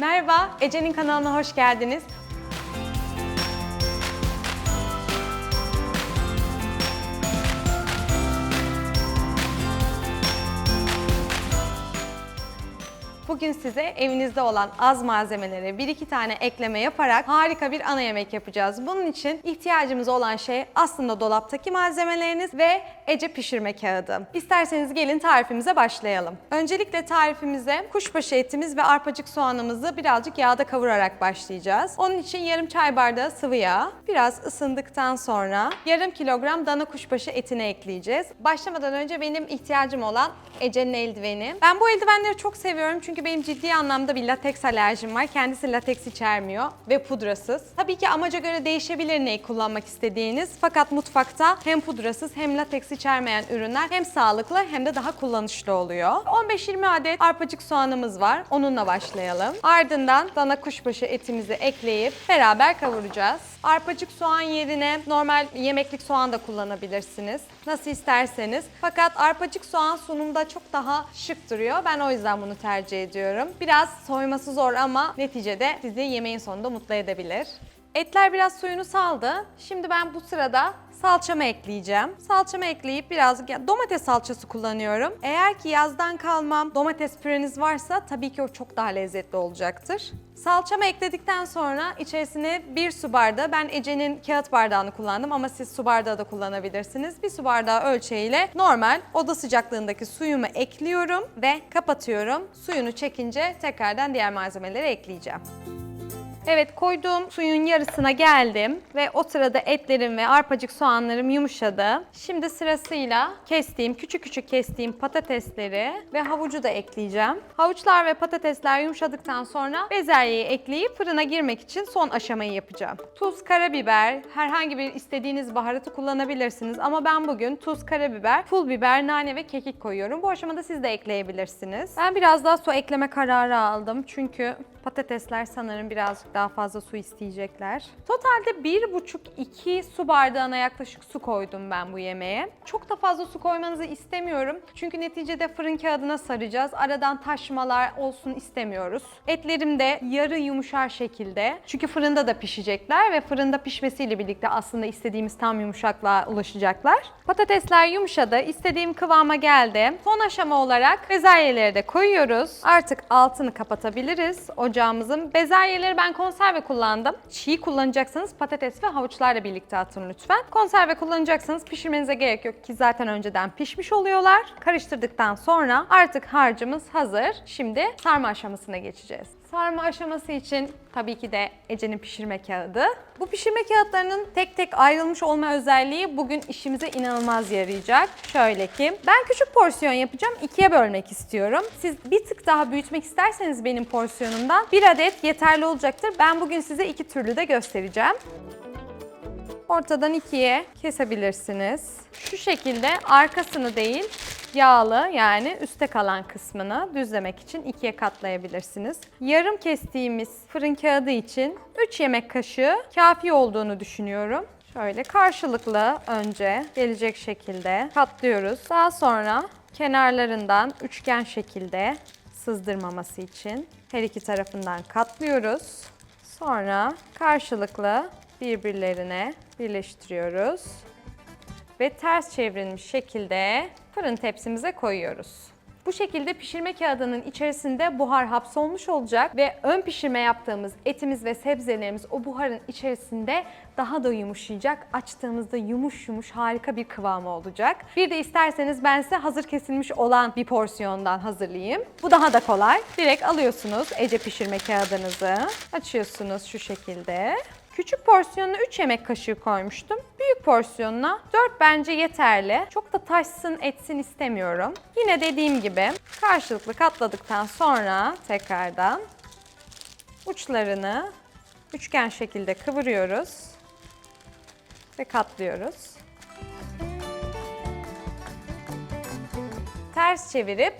Merhaba, Ece'nin kanalına hoş geldiniz. Bugün size evinizde olan az malzemelere bir iki tane ekleme yaparak harika bir ana yemek yapacağız. Bunun için ihtiyacımız olan şey aslında dolaptaki malzemeleriniz ve Ece pişirme kağıdı. İsterseniz gelin tarifimize başlayalım. Öncelikle tarifimize kuşbaşı etimiz ve arpacık soğanımızı birazcık yağda kavurarak başlayacağız. Onun için yarım çay bardağı sıvı yağ, biraz ısındıktan sonra yarım kilogram dana kuşbaşı etini ekleyeceğiz. Başlamadan önce benim ihtiyacım olan Ece'nin eldiveni. Ben bu eldivenleri çok seviyorum çünkü benim ciddi anlamda bir lateks alerjim var. Kendisi lateks içermiyor ve pudrasız. Tabii ki amaca göre değişebilir neyi kullanmak istediğiniz. Fakat mutfakta hem pudrasız hem lateks içermeyen ürünler hem sağlıklı hem de daha kullanışlı oluyor. 15-20 adet arpacık soğanımız var. Onunla başlayalım. Ardından dana kuşbaşı etimizi ekleyip beraber kavuracağız. Arpacık soğan yerine normal yemeklik soğan da kullanabilirsiniz. Nasıl isterseniz. Fakat arpacık soğan sunumda çok daha şık duruyor. Ben o yüzden bunu tercih ediyorum. Biraz soyması zor ama neticede sizi yemeğin sonunda mutlu edebilir. Etler biraz suyunu saldı. Şimdi ben bu sırada salçamı ekleyeceğim. Salçamı ekleyip birazcık ya- domates salçası kullanıyorum. Eğer ki yazdan kalmam domates püreniz varsa tabii ki o çok daha lezzetli olacaktır. Salçamı ekledikten sonra içerisine bir su bardağı, ben Ece'nin kağıt bardağını kullandım ama siz su bardağı da kullanabilirsiniz. Bir su bardağı ölçeğiyle normal oda sıcaklığındaki suyumu ekliyorum ve kapatıyorum. Suyunu çekince tekrardan diğer malzemeleri ekleyeceğim. Evet koyduğum suyun yarısına geldim ve o sırada etlerim ve arpacık soğanlarım yumuşadı. Şimdi sırasıyla kestiğim, küçük küçük kestiğim patatesleri ve havucu da ekleyeceğim. Havuçlar ve patatesler yumuşadıktan sonra bezelyeyi ekleyip fırına girmek için son aşamayı yapacağım. Tuz, karabiber, herhangi bir istediğiniz baharatı kullanabilirsiniz ama ben bugün tuz, karabiber, pul biber, nane ve kekik koyuyorum. Bu aşamada siz de ekleyebilirsiniz. Ben biraz daha su ekleme kararı aldım çünkü Patatesler sanırım birazcık daha fazla su isteyecekler. Totalde 1,5-2 su bardağına yaklaşık su koydum ben bu yemeğe. Çok da fazla su koymanızı istemiyorum. Çünkü neticede fırın kağıdına saracağız. Aradan taşmalar olsun istemiyoruz. Etlerim de yarı yumuşar şekilde. Çünkü fırında da pişecekler ve fırında pişmesiyle birlikte aslında istediğimiz tam yumuşaklığa ulaşacaklar. Patatesler yumuşadı. istediğim kıvama geldi. Son aşama olarak bezelyeleri de koyuyoruz. Artık altını kapatabiliriz ocağımızın. Bezelyeleri ben konserve kullandım. Çiğ kullanacaksanız patates ve havuçlarla birlikte atın lütfen. Konserve kullanacaksanız pişirmenize gerek yok ki zaten önceden pişmiş oluyorlar. Karıştırdıktan sonra artık harcımız hazır. Şimdi sarma aşamasına geçeceğiz. Sarma aşaması için tabii ki de Ece'nin pişirme kağıdı. Bu pişirme kağıtlarının tek tek ayrılmış olma özelliği bugün işimize inanılmaz yarayacak. Şöyle ki ben küçük porsiyon yapacağım. ikiye bölmek istiyorum. Siz bir tık daha büyütmek isterseniz benim porsiyonumdan bir adet yeterli olacaktır. Ben bugün size iki türlü de göstereceğim. Ortadan ikiye kesebilirsiniz. Şu şekilde arkasını değil, yağlı yani üstte kalan kısmını düzlemek için ikiye katlayabilirsiniz. Yarım kestiğimiz fırın kağıdı için 3 yemek kaşığı kafi olduğunu düşünüyorum. Şöyle karşılıklı önce gelecek şekilde katlıyoruz. Daha sonra kenarlarından üçgen şekilde sızdırmaması için her iki tarafından katlıyoruz. Sonra karşılıklı birbirlerine birleştiriyoruz ve ters çevrilmiş şekilde fırın tepsimize koyuyoruz. Bu şekilde pişirme kağıdının içerisinde buhar hapsolmuş olacak ve ön pişirme yaptığımız etimiz ve sebzelerimiz o buharın içerisinde daha da yumuşayacak. Açtığımızda yumuş yumuş harika bir kıvamı olacak. Bir de isterseniz ben size hazır kesilmiş olan bir porsiyondan hazırlayayım. Bu daha da kolay. Direkt alıyorsunuz Ece pişirme kağıdınızı. Açıyorsunuz şu şekilde. Küçük porsiyonuna 3 yemek kaşığı koymuştum. Büyük porsiyonuna 4 bence yeterli. Çok da taşsın etsin istemiyorum. Yine dediğim gibi karşılıklı katladıktan sonra tekrardan uçlarını üçgen şekilde kıvırıyoruz ve katlıyoruz. Ters çevirip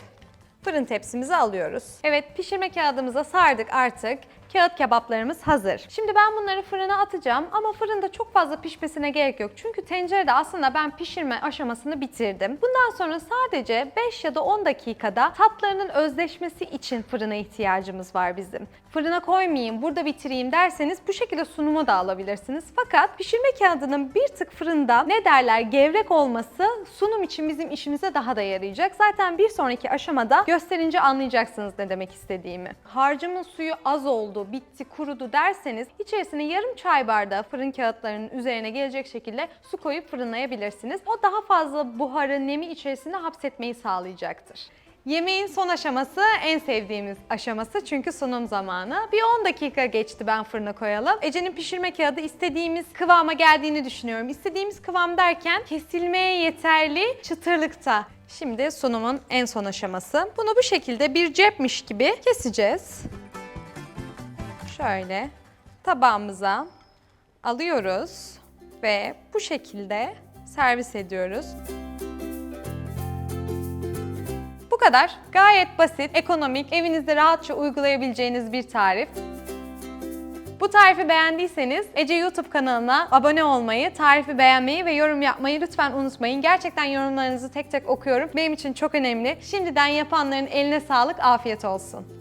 fırın tepsimize alıyoruz. Evet pişirme kağıdımıza sardık artık. Kağıt kebaplarımız hazır. Şimdi ben bunları fırına atacağım ama fırında çok fazla pişmesine gerek yok. Çünkü tencerede aslında ben pişirme aşamasını bitirdim. Bundan sonra sadece 5 ya da 10 dakikada tatlarının özleşmesi için fırına ihtiyacımız var bizim. Fırına koymayayım, burada bitireyim derseniz bu şekilde sunumu da alabilirsiniz. Fakat pişirme kağıdının bir tık fırında ne derler gevrek olması sunum için bizim işimize daha da yarayacak. Zaten bir sonraki aşamada gösterince anlayacaksınız ne demek istediğimi. Harcımın suyu az oldu, bitti, kurudu derseniz içerisine yarım çay bardağı fırın kağıtlarının üzerine gelecek şekilde su koyup fırınlayabilirsiniz. O daha fazla buharı, nemi içerisine hapsetmeyi sağlayacaktır. Yemeğin son aşaması en sevdiğimiz aşaması çünkü sunum zamanı. Bir 10 dakika geçti ben fırına koyalım. Ece'nin pişirme kağıdı istediğimiz kıvama geldiğini düşünüyorum. İstediğimiz kıvam derken kesilmeye yeterli çıtırlıkta. Şimdi sunumun en son aşaması. Bunu bu şekilde bir cepmiş gibi keseceğiz. Şöyle tabağımıza alıyoruz ve bu şekilde servis ediyoruz. Bu kadar. Gayet basit, ekonomik, evinizde rahatça uygulayabileceğiniz bir tarif. Bu tarifi beğendiyseniz Ece YouTube kanalına abone olmayı, tarifi beğenmeyi ve yorum yapmayı lütfen unutmayın. Gerçekten yorumlarınızı tek tek okuyorum. Benim için çok önemli. Şimdiden yapanların eline sağlık, afiyet olsun.